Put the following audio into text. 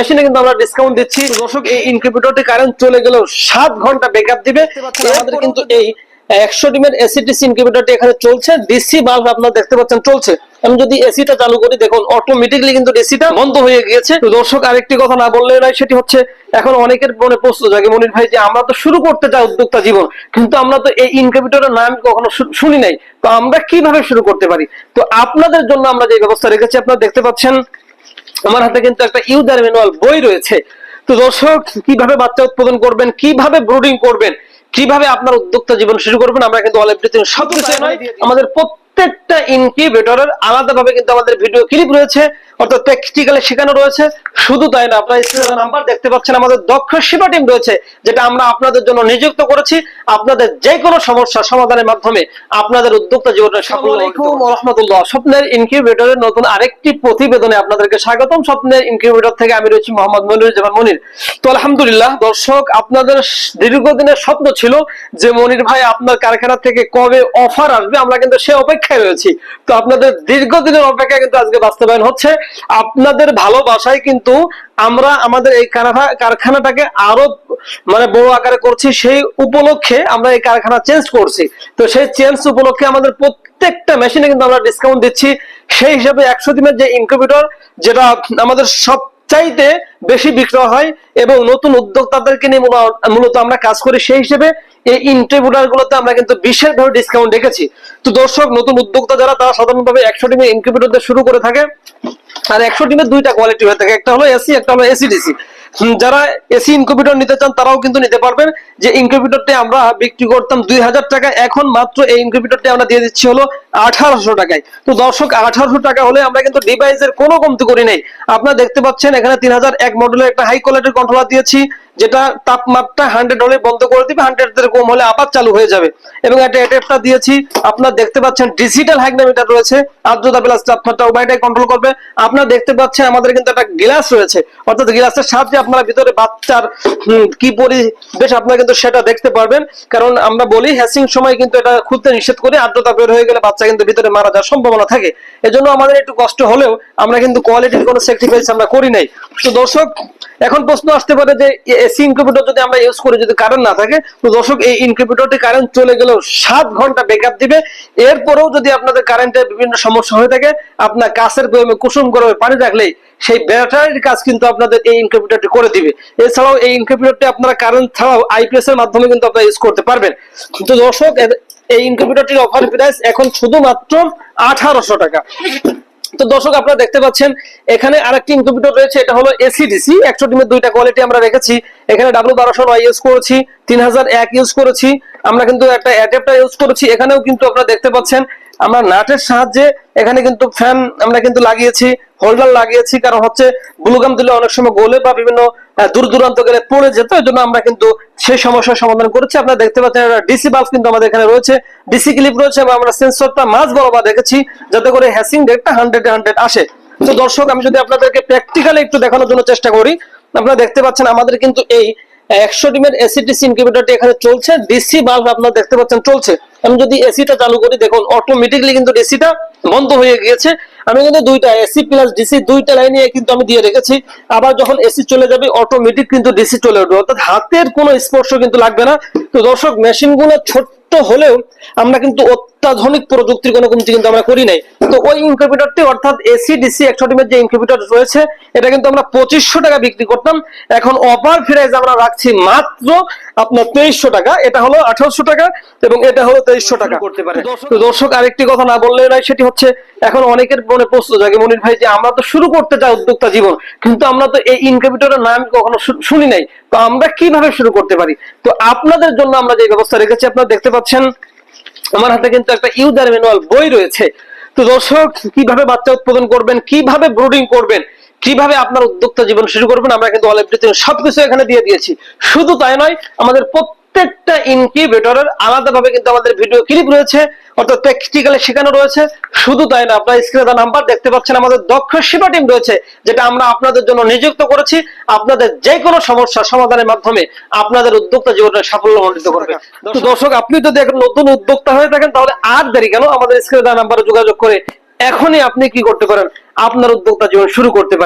মেশিনে কিন্তু আমরা ডিসকাউন্ট দিচ্ছি। দর্শক এই ইনকিউবেটরটি কারেন্ট চলে গেলেও সাত ঘণ্টা ব্যাকআপ দিবে। আমাদের কিন্তু এই একশো ডিমের এসিটিসি ইনকিউবেটরটি এখানে চলছে। ডিসি বাল্ব আপনারা দেখতে পাচ্ছেন চলছে। আমি যদি এসিটা চালু করি দেখুন অটোমেটিকলি কিন্তু এসিটা বন্ধ হয়ে গিয়েছে। তো দর্শক আরেকটি কথা না বললে নয় সেটি হচ্ছে এখন অনেকের মনে প্রশ্ন জাগে মনির ভাই যে আমরা তো শুরু করতে চাই উদ্যোক্তা জীবন কিন্তু আমরা তো এই ইনকিউবেটরের নাম কখনো শুনি নাই। তো আমরা কীভাবে শুরু করতে পারি? তো আপনাদের জন্য আমরা যে ব্যবস্থা রেখেছি আপনারা দেখতে পাচ্ছেন আমার হাতে কিন্তু একটা ইউজার ম্যানুয়াল বই রয়েছে। তো দর্শক কীভাবে বাচ্চা উৎপাদন করবেন কীভাবে ব্রুডিং করবেন কীভাবে আপনার উদ্যোক্তা জীবন শুরু করবেন আমরা কিন্তু অল এভরিথিং সব কিছু নয় আমাদের প্রত্যেকটা ইনকিউবেটরের আলাদাভাবে কিন্তু আমাদের ভিডিও ক্লিপ রয়েছে। অর্থাৎ প্র্যাকটিক্যালি শেখানো রয়েছে। শুধু তাই না আপনারা স্ক্রিনে নাম্বার দেখতে পাচ্ছেন আমাদের দক্ষ সেবা টিম রয়েছে যেটা আমরা আপনাদের জন্য নিযুক্ত করেছি। আপনাদের যে কোনো সমস্যা সমাধানের মাধ্যমে আপনাদের উদ্যোক্তা আলাইকুম রহমতুল্লাহ স্বপ্নের ইনকিউবেটরের নতুন আরেকটি প্রতিবেদনে আপনাদেরকে স্বাগতম। স্বপ্নের ইনকিউবেটর থেকে আমি রয়েছি মোহাম্মদ মনির জামান মনির। তো আলহামদুলিল্লাহ দর্শক আপনাদের দীর্ঘদিনের স্বপ্ন ছিল যে মনির ভাই আপনার কারখানা থেকে কবে অফার আসবে আমরা কিন্তু সে অপেক্ষায় রয়েছি। তো আপনাদের দীর্ঘদিনের অপেক্ষা কিন্তু আজকে বাস্তবায়ন হচ্ছে। আপনাদের ভালোবাসায় কিন্তু আমরা আমাদের এই কারখানাটাকে আরও মানে বড় আকারে করছি। সেই উপলক্ষে আমরা এই কারখানা চেঞ্জ করছি। তো সেই চেঞ্জ উপলক্ষে আমাদের প্রত্যেকটা মেশিনে কিন্তু আমরা ডিসকাউন্ট দিচ্ছি। সেই হিসাবে একশো দিনের যে ইনকিউবেটর যেটা আমাদের সব চাইতে বেশি বিক্রয় হয় এবং নতুন উদ্যোক্তাদেরকে নিয়ে মূলত আমরা কাজ করি, সেই হিসেবে এই ইনকিউবেটর গুলোতে আমরা কিন্তু বিশেষভাবে ডিসকাউন্ট রেখেছি। তো দর্শক, নতুন উদ্যোক্তা যারা, তারা সাধারণভাবে একশো ডিমের ইনকিউবেটর শুরু করে থাকে। আর একশো ডিমের দুইটা কোয়ালিটি হয়ে থাকে। একটা হলো এসি একটা হলো এসিডিসি যারা এসি ইনকিউবেটর নিতে চান, তারাও কিন্তু নিতে পারবেন। যে ইনকিউবেটরটি আমরা বিক্রি করতাম দুই হাজার টাকা, এখন মাত্র এই ইনকিউবেটরটি আমরা দিয়ে দিচ্ছি হলো আঠারোশো টাকায়। তো দর্শক, আঠারোশো টাকা হলে আমরা কিন্তু ডিভাইসের কোনো কমতি করি নেই। আপনারা দেখতে পাচ্ছেন, এখানে তিন হাজার এক মডেলের একটা হাই কোয়ালিটির কন্ট্রোলার দিয়েছি, যেটা তাপমাত্রা হান্ড্রেড হলে বন্ধ করে দিবে হান্ড্রেড এর কম হলে আবার চালু হয়ে যাবে। এবং একটা অ্যাডাপ্টার দিয়েছি, আপনারা দেখতে পাচ্ছেন ডিজিটাল হাইগ্রামিটার রয়েছে, আর্দ্রতা প্লাস তাপমাত্রা উভয়টাই কন্ট্রোল করবে। আপনারা দেখতে পাচ্ছেন আমাদের কিন্তু একটা গ্লাস রয়েছে, অর্থাৎ গ্লাসের সাহায্যে আপনারা ভিতরে বাচ্চার কি পরিবেশ আপনারা কিন্তু সেটা দেখতে পারবেন। কারণ আমরা বলি হ্যাসিং সময় কিন্তু এটা খুলতে নিষেধ করি, আর্দ্রতা বের হয়ে গেলে বাচ্চা কিন্তু ভিতরে মারা যাওয়ার সম্ভাবনা থাকে। এজন্য আমাদের একটু কষ্ট হলেও আমরা কিন্তু কোয়ালিটির কোনো স্যাক্রিফাইস আমরা করি নাই। তো দর্শক, এখন প্রশ্ন আসতে পারে যে এসি ইনকিউবেটর যদি আমরা ইউজ করি, যদি কারেন্ট না থাকে, তো দর্শক, এই ইনকিউবেটরটি কারেন্ট চলে গেলেও সাত ঘণ্টা ব্যাকআপ দিবে। এরপরেও যদি আপনাদের কারেন্টের বিভিন্ন সমস্যা হয়ে থাকে, আপনার কাছের বয়মে কুসুম গরমে পানি রাখলেই সেই ব্যাটারির কাজ কিন্তু আপনাদের এই ইনকিউবেটরটি করে দিবে। এছাড়াও এই ইনকিউবেটরটি আপনারা কারেন্ট ছাড়াও আইপিএস এর মাধ্যমে কিন্তু আপনারা ইউজ করতে পারবেন। তো দর্শক এই ইনকিউবেটরটির অফার প্রাইস এখন শুধুমাত্র আঠারোশো টাকা। তো দর্শক, আপনারা দেখতে পাচ্ছেন, এখানে আরেকটি ইনকিউবেটর রয়েছে, এটা হলো এসিডিসি একশো ডিমের দুইটা কোয়ালিটি আমরা রেখেছি। এখানে ডাব্লু বারোশো নয় ইউজ করেছি, তিন হাজার এক ইউজ করেছি। আমরা কিন্তু একটা অ্যাডাপ্টার ইউজ করেছি। এখানেও কিন্তু আপনারা দেখতে পাচ্ছেন, আমরা নাটের সাহায্যে এখানে কিন্তু ফ্যান আমরা কিন্তু লাগিয়েছি হোল্ডার লাগিয়েছি। কারণ হচ্ছে ব্লুগাম দিলে অনেক সময় গোলে বা বিভিন্ন দূর দূরান্ত গেলে পড়ে যেত এই জন্য আমরা কিন্তু সেই সমস্যার সমাধান করেছি। আপনারা দেখতে পাচ্ছেন ডিসি বাল্ব কিন্তু আমাদের এখানে রয়েছে। ডিসি ক্লিপ রয়েছে এবং আমরা সেন্সরটা মাছ বরাবর দেখেছি, যাতে করে হ্যাসিং রেটটা হান্ড্রেড হান্ড্রেড আসে। তো দর্শক, আমি যদি আপনাদেরকে প্র্যাকটিক্যালি একটু দেখানোর জন্য চেষ্টা করি, আপনারা দেখতে পাচ্ছেন আমাদের কিন্তু এই একশো ডিমের এসিডিসি ইনকিউবেটরটি এখানে চলছে। ডিসি বাল্ব আপনারা দেখতে পাচ্ছেন চলছে। আমি যদি এসিটা চালু করি, দেখুন অটোমেটিকলি কিন্তু ডিসিটা বন্ধ হয়ে গিয়েছে। আমি কিন্তু দুইটা এসি প্লাস ডিসি দুইটা লাইনে কিন্তু আমি দিয়ে রেখেছি। আবার যখন এসি চলে যাবে অটোমেটিক কিন্তু ডিসি চলে উঠবে। অর্থাৎ হাতের কোনো স্পর্শ কিন্তু লাগবে না। তো দর্শক মেশিনগুলো ছোট্ট হলেও আমরা কিন্তু অত্যাধুনিক প্রযুক্তির কোনো কমতি কিন্তু আমরা করি নাই। তো ওই ইনকিউবেটরটি অর্থাৎ এসি ডিসি একশো যে ইনকিউবেটর রয়েছে, এটা কিন্তু আমরা পঁচিশশো টাকা বিক্রি করতাম। এখন অফার প্রাইস আমরা রাখছি মাত্র আপনার তেইশশো টাকা এটা হলো আঠারোশো টাকা এবং এটা হলো তেইশশো টাকা। করতে পারে তো দর্শক আরেকটি কথা না বললে নয় সেটি হচ্ছে এখন অনেকের মনে প্রশ্ন জাগে মনির ভাই যে আমরা তো শুরু করতে চাই উদ্যোক্তা জীবন কিন্তু আমরা তো এই ইনকিউবেটরের নাম কখনো শুনি নাই। তো আমরা কীভাবে শুরু করতে পারি? তো আপনাদের জন্য আমরা যে ব্যবস্থা রেখেছি আপনারা দেখতে পাচ্ছেন আমার হাতে কিন্তু একটা ইউজার ম্যানুয়াল বই রয়েছে। তো দর্শক কীভাবে বাচ্চা উৎপাদন করবেন কীভাবে ব্রুডিং করবেন কীভাবে আপনার উদ্যোক্তা জীবন শুরু করবেন, আমরা কিন্তু সবকিছু এখানে দিয়ে দিয়েছি। শুধু তাই নয়, আমাদের প্রত্যেকটা ইনকিউবেটরের আলাদাভাবে কিন্তু আমাদের ভিডিও ক্লিপ রয়েছে, অর্থাৎ প্র্যাকটিক্যালি শেখানো রয়েছে। শুধু তাই না আপনার স্ক্রিনে নাম্বার দেখতে পাচ্ছেন, আমাদের দক্ষ সেবা টিম রয়েছে, যেটা আমরা আপনাদের জন্য নিযুক্ত করেছি। আপনাদের যে কোনো সমস্যা সমাধানের মাধ্যমে আপনাদের উদ্যোক্তা জীবনের সাফল্য মণ্ডিত করবে দর্শক, আপনি যদি এখন নতুন উদ্যোক্তা হয়ে থাকেন, তাহলে আর দেরি কেন? আমাদের স্ক্রিনে নাম্বারে যোগাযোগ করে এখনই আপনি কি করতে পারেন? আপনার উদ্যোক্তা জীবন শুরু করতে পারেন।